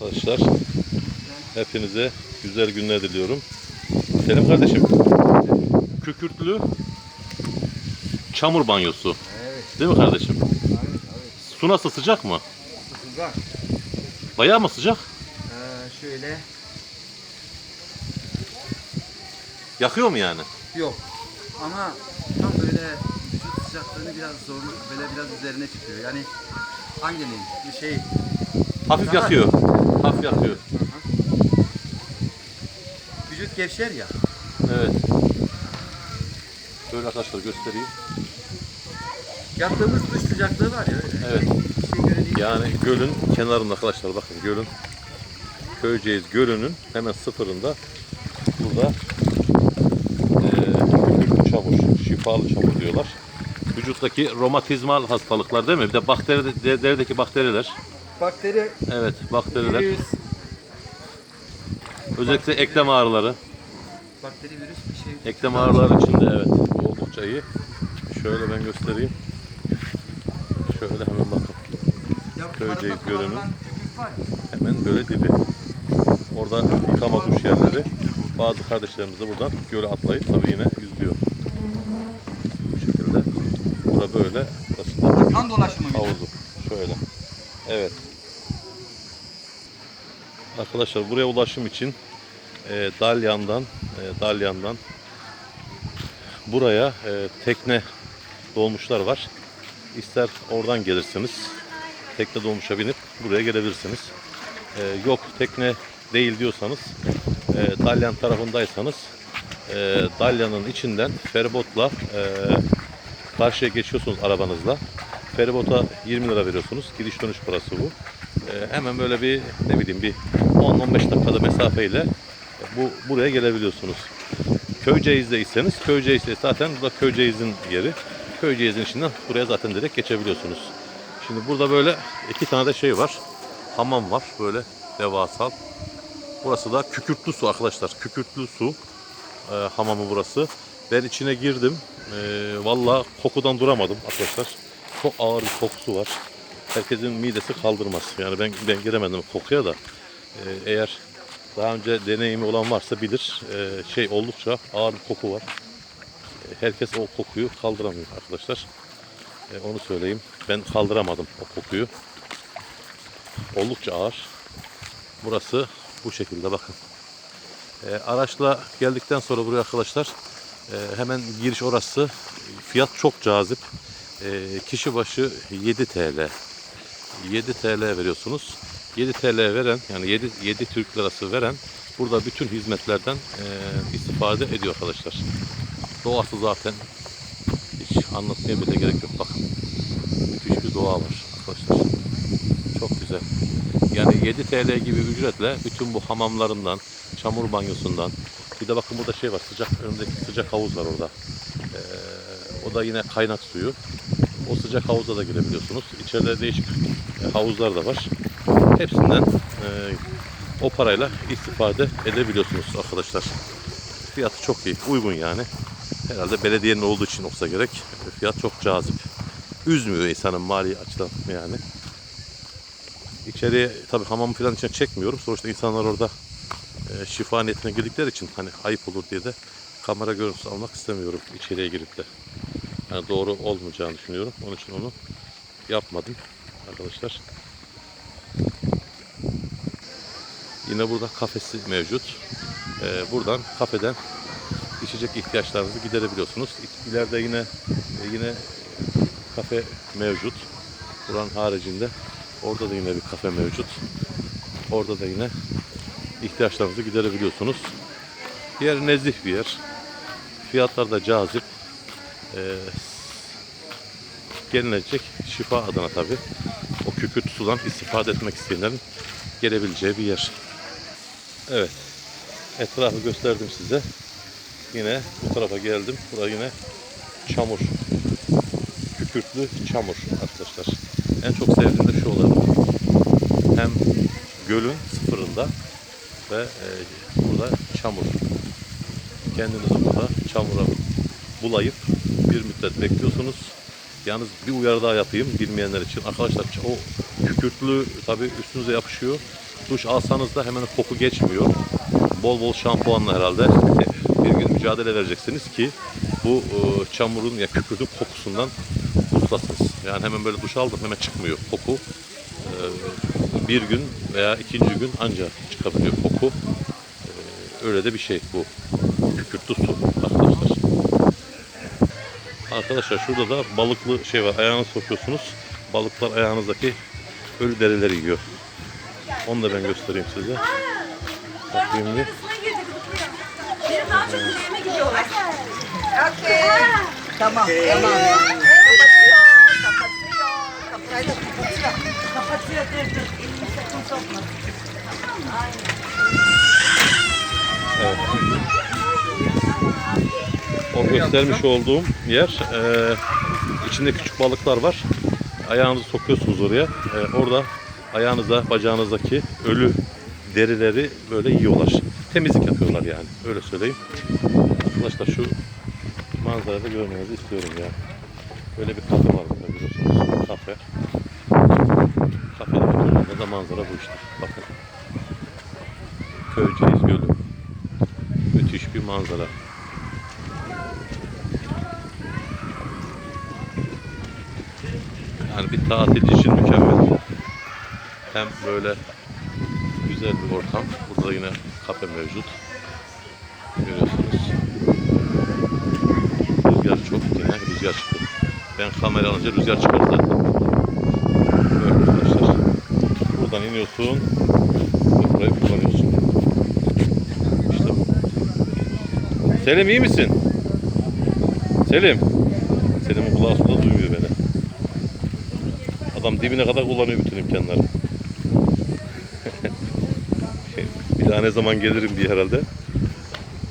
Arkadaşlar hepinize güzel günler diliyorum. Selim kardeşim. Kükürtlü çamur banyosu. Evet, Değil mi kardeşim? evet, evet. Su nasıl sıcak mı? Sıcak. Bayağı mı sıcak? Ee, şöyle Yakıyor mu yani? yok. Ama tam böyle vücut sıcaklığını biraz zorluk böyle biraz üzerine çıkıyor. Yani bir şey Hafif Daha- yakıyor. Vücut gevşer ya. Evet. Şöyle arkadaşlar göstereyim. Yaptığımız duş sıcaklığı var ya öyle. Evet. Şey. Yani gölün kenarında arkadaşlar bakın gölün Köyceğiz Gölü'nün hemen sıfırında burada kükürtlü çamur, şifalı çamur diyorlar. Vücuttaki romatizmal hastalıklar değil mi? Bir de bakteri, de- derideki bakteriler. Bakteri, Evet, bakteriler. virüs, Özellikle eklem ağrıları. bakteri virüs bir şey. Eklem ağrıları için de evet oldukça iyi. Şöyle ben göstereyim. Şöyle hemen bakın. Ya, Köyceğiz arada tükürük var. Hemen böyle dibi. Orada yıkama duş yerleri. Bazı kardeşlerimiz de buradan göle atlayıp tabii yine yüzüyor. Bu şekilde. Burada böyle. Burası da Kan dolaşımı bir de. havuzu. Şöyle. Evet. Arkadaşlar buraya ulaşım için e, Dalyan'dan e, Dalyan'dan buraya e, tekne dolmuşlar var. İster oradan gelirsiniz. Tekne dolmuşa binip buraya gelebilirsiniz. E, yok tekne değil diyorsanız e, Dalyan tarafındaysanız e, Dalyan'ın içinden feribotla e, karşıya geçiyorsunuz arabanızla. Feribota 20 lira veriyorsunuz. Gidiş dönüş parası bu. Ee, hemen böyle bir ne bileyim bir 10-15 dakikada mesafeyle bu buraya gelebiliyorsunuz. Köyceğiz'deyseniz Köyceğiz zaten burada Köyceğiz'in yeri. Köyceğiz'in içinden buraya zaten direkt geçebiliyorsunuz. Şimdi burada böyle iki tane de şey var. Hamam var böyle devasal. Burası da kükürtlü su arkadaşlar. Kükürtlü su e, hamamı burası. Ben içine girdim. E, Valla kokudan duramadım arkadaşlar. Çok ağır bir kokusu var. Herkesin midesi kaldırmaz. Yani ben ben giremedim kokuya da. E, eğer daha önce deneyimi olan varsa bilir. E, şey oldukça ağır bir koku var. E, herkes o kokuyu kaldıramıyor arkadaşlar. E, onu söyleyeyim. Ben kaldıramadım o kokuyu. Oldukça ağır. Burası bu şekilde bakın. E, araçla geldikten sonra buraya arkadaşlar e, hemen giriş orası. Fiyat çok cazip. E, kişi başı 7 TL. 7 TL veriyorsunuz. 7 TL veren yani 7, 7 Türk lirası veren burada bütün hizmetlerden e, istifade ediyor arkadaşlar. Doğası zaten hiç anlatmaya bile gerek yok. Bakın müthiş bir doğa var arkadaşlar. Çok güzel. Yani 7 TL gibi ücretle bütün bu hamamlarından, çamur banyosundan, bir de bakın burada şey var, sıcak önündeki sıcak havuz var orada. Ee, o da yine kaynak suyu. O sıcak havuza da girebiliyorsunuz. İçeride değişik e, havuzlar da var. Hepsinden e, o parayla istifade edebiliyorsunuz arkadaşlar. Fiyatı çok iyi, uygun yani. Herhalde belediyenin olduğu için olsa gerek. Fiyat çok cazip. Üzmüyor insanın mali açıdan yani. İçeriye tabii hamam falan için çekmiyorum. Sonuçta insanlar orada e, şifa niyetine girdikleri için hani ayıp olur diye de kamera görüntüsü almak istemiyorum içeriye girip de. Yani doğru olmayacağını düşünüyorum. Onun için onu yapmadım arkadaşlar. Yine burada kafesi mevcut. E, buradan kafeden içecek ihtiyaçlarınızı giderebiliyorsunuz. İleride yine e, yine kafe mevcut. Buranın haricinde orada da yine bir kafe mevcut. Orada da yine ihtiyaçlarınızı giderebiliyorsunuz. Yer nezih bir yer. Fiyatlar da cazip. Ee, gelilecek şifa adına tabi. Kükürt sudan istifade etmek isteyenlerin gelebileceği bir yer. Evet. Etrafı gösterdim size. Yine bu tarafa geldim. Burada yine çamur. Kükürtlü çamur arkadaşlar. En çok sevdiğim de şu olabilir. Hem gölün sıfırında ve e, burada çamur. Kendinizi burada çamura bulayıp bir müddet bekliyorsunuz. Yalnız bir uyarı daha yapayım bilmeyenler için. Arkadaşlar o kükürtlü tabi üstünüze yapışıyor. Duş alsanız da hemen koku geçmiyor. Bol bol şampuanla herhalde bir gün mücadele vereceksiniz ki bu e, çamurun ya küpürün kokusundan kurtulasınız. Yani hemen böyle duş aldım hemen çıkmıyor koku. E, bir gün veya ikinci gün ancak çıkabiliyor koku. E, öyle de bir şey bu. Kükürtlü su arkadaşlar. Arkadaşlar şurada da balıklı şey var. Ayağınızı sokuyorsunuz. Balıklar ayağınızdaki ölü derileri yiyor. Onu da ben göstereyim size. Bakayım bir. Benim daha çok üzerime gidiyorlar. Okey. Tamam, tamam. Kapatıyor, kapatıyor. Kapatıyor, dur dur. Elini sakın sokma. Evet. O göstermiş olduğum yer e, içinde küçük balıklar var. Ayağınızı sokuyorsunuz oraya. E, orada ayağınıza, bacağınızdaki ölü derileri böyle yiyorlar. Temizlik yapıyorlar yani. Öyle söyleyeyim. Arkadaşlar şu manzarayı da görmenizi istiyorum ya. Böyle bir kafe var burada biliyorsunuz. Kafe. Kafede oturduğunda da manzara bu işte. Bakın. Köyceğiz Gölü. Müthiş bir manzara. Yani bir tatil için mükemmel. Hem böyle güzel bir ortam. Burada yine kafe mevcut. Görüyorsunuz. Rüzgar çok yine rüzgar çıktı. Ben kamera alınca rüzgar çıkar zaten. Böyle arkadaşlar. Buradan iniyorsun. Burayı kullanıyorsun. İşte bu. Selim iyi misin? Selim. Selim'in kulağı suda duymuyor beni. Adam dibine kadar kullanıyor bütün imkanları. bir daha ne zaman gelirim diye herhalde.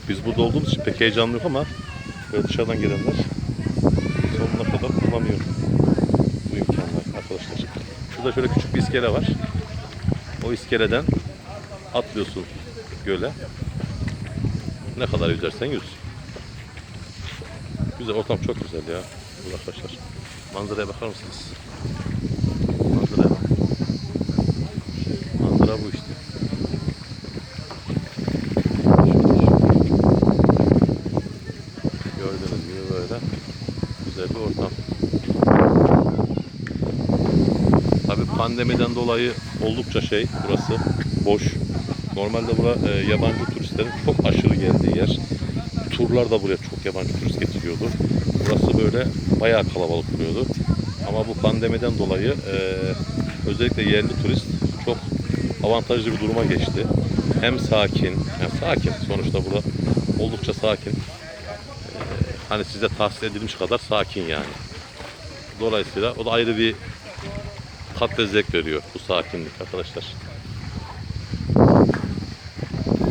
Biz burada olduğumuz için pek heyecanlı yok ama böyle dışarıdan gelenler sonuna kadar kullanıyor bu imkanlar arkadaşlar. Şurada şöyle küçük bir iskele var. O iskeleden atlıyorsun göle. Ne kadar yüzersen yüz. Güzel, ortam çok güzel ya. Arkadaşlar. Manzaraya bakar mısınız? Manzaraya bak. Manzara bu işte. Gördüğünüz gibi böyle güzel bir ortam. Tabii pandemiden dolayı oldukça şey burası boş. Normalde bura e, yabancı turistlerin çok aşırı geldiği yer. Turlar da buraya çok yabancı turist getiriyordu. Burası böyle bayağı kalabalık oluyordu. Ama bu pandemiden dolayı e, özellikle yerli turist avantajlı bir duruma geçti. Hem sakin, yani sakin sonuçta burada oldukça sakin. E, hani size tahsis edilmiş kadar sakin yani. Dolayısıyla o da ayrı bir tat ve zevk veriyor bu sakinlik arkadaşlar.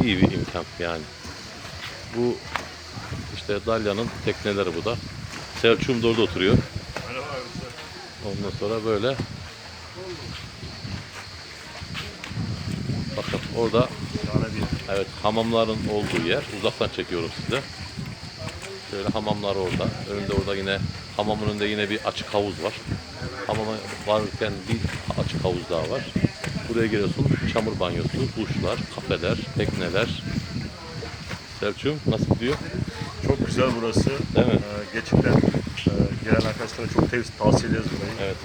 İyi bir imkan yani. Bu işte Dalya'nın tekneleri bu da. Selçuk'um da orada oturuyor. Ondan sonra böyle Bakın orada evet hamamların olduğu yer. Uzaktan çekiyorum size. Şöyle hamamlar orada. Önünde orada yine hamamın önünde yine bir açık havuz var. Hamama varırken bir açık havuz daha var. Buraya geliyorsun. Çamur banyosu, duşlar, kafeler, tekneler. Selçuk'um nasıl gidiyor? Çok güzel burası. Değil mi? Ee, gerçekten e, gelen arkadaşlara çok tavsiye ederiz burayı. Evet.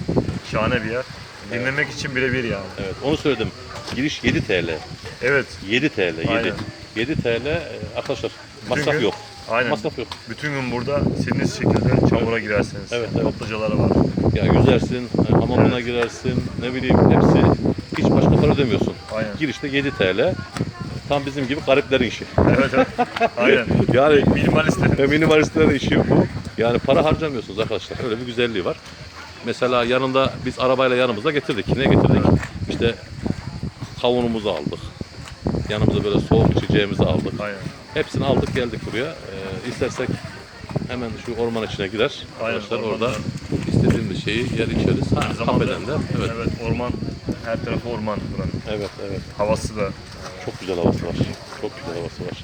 Şahane bir yer. Dinlemek için birebir yani. Evet. Onu söyledim. Giriş 7 TL. Evet. 7 TL. 7. Aynen. 7 TL e, arkadaşlar masraf gün- yok. Aynen. Masraf yok. Bütün gün burada istediğiniz şekilde çamura girersiniz. Evet, evet. Toplucaları var. Ya yüzersin, e, hamamına girersin, ne bileyim hepsi hiç başka para ödemiyorsun. Aynen. Girişte 7 TL. Tam bizim gibi gariplerin işi. Evet evet. Aynen. Yani Minimalistlerin. ve minimalistlerin işi bu. Yani para harcamıyorsunuz arkadaşlar. Öyle bir güzelliği var. Mesela yanında biz arabayla yanımıza getirdik. Ne getirdik? İşte kavunumuzu aldık. Yanımıza böyle soğuk içeceğimizi aldık. Aynen. Hepsini aldık geldik buraya. Ee, istersek hemen şu orman içine girer. Aynen, Arkadaşlar ormanda. orada istediğimiz şeyi yer içeriz. Ha, zamanda de. Evet. evet orman her tarafı orman buranın. Evet, evet. Havası da Çok güzel havası var. Çok güzel havası var.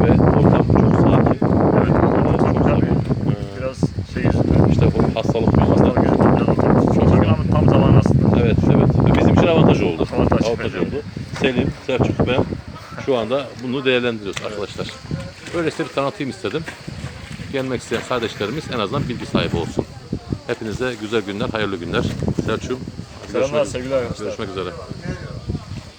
Ve ortam çok sakin. evet. Ortam güzel bir Ee, biraz şey yüzünden. işte bu hastalık Hastalık yüzünden. yüzünden biraz ortam. Çok sakin ama tam zaman aslında. Evet, evet. Ve bizim için avantaj oldu. Avantaj, Avantaj evet. oldu. Selim, Selçuk ben şu anda bunu değerlendiriyoruz arkadaşlar. Böylesine bir tanıtayım istedim. Gelmek isteyen kardeşlerimiz en azından bilgi sahibi olsun. Hepinize güzel günler, hayırlı günler. Selçuk'um Selamlar sevgili arkadaşlar. görüşmek üzere.